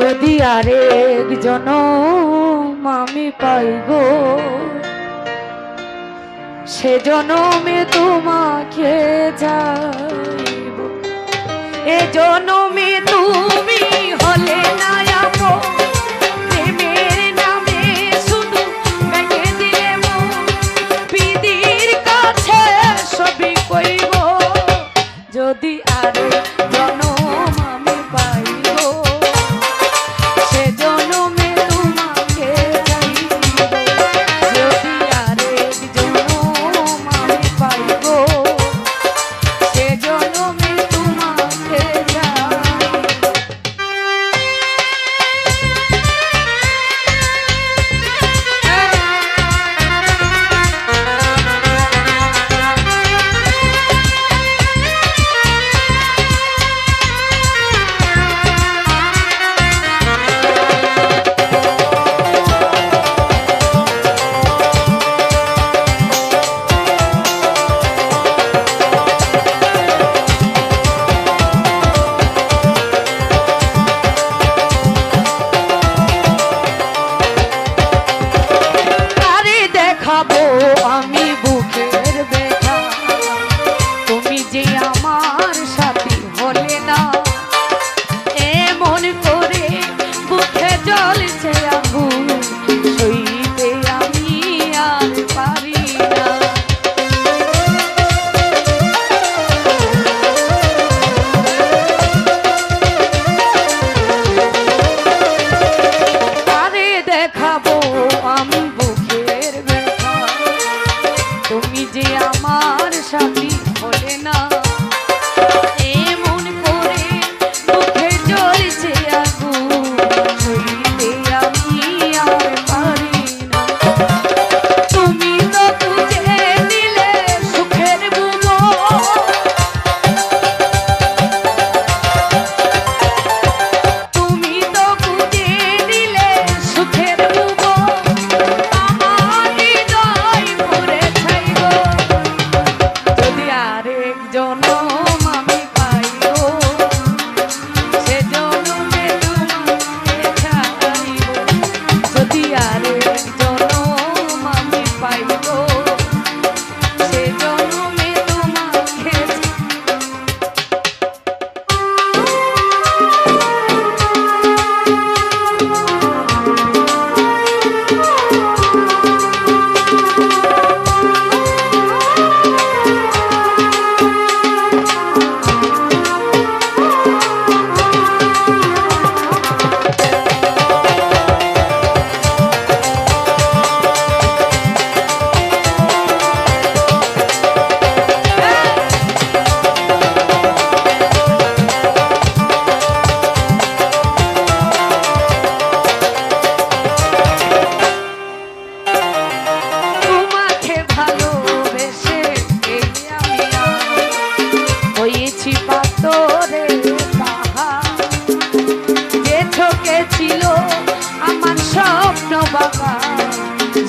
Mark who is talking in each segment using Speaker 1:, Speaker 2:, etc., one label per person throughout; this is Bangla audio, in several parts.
Speaker 1: যদি আরেকজন আমি পাই গো সে জনমে তোমাকে যাইব। এ জনমে তুমি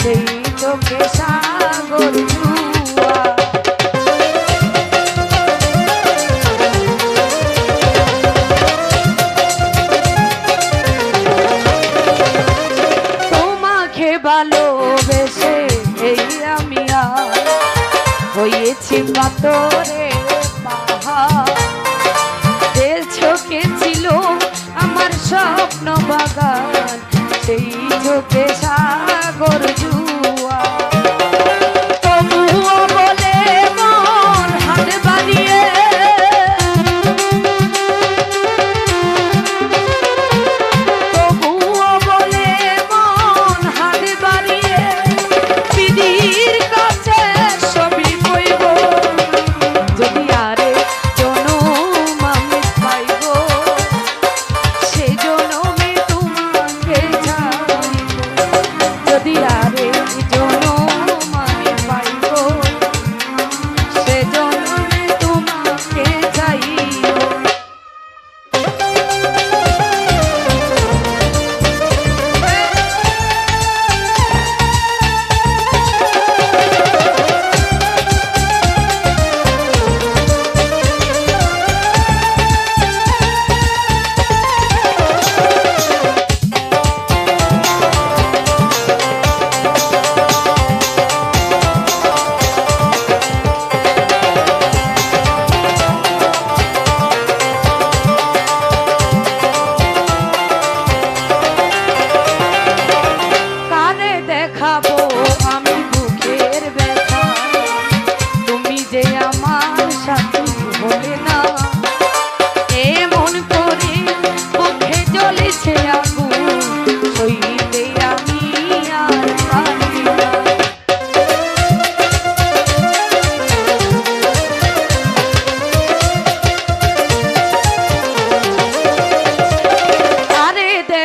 Speaker 1: সেই চোখে সাগর জুয়া। এই আমি হয়েছি পাতরে ছিল আমার স্বপ্ন বাগান, সেই চোখে সা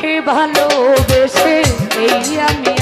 Speaker 1: তোমাকে ভালোবেসে এই আমি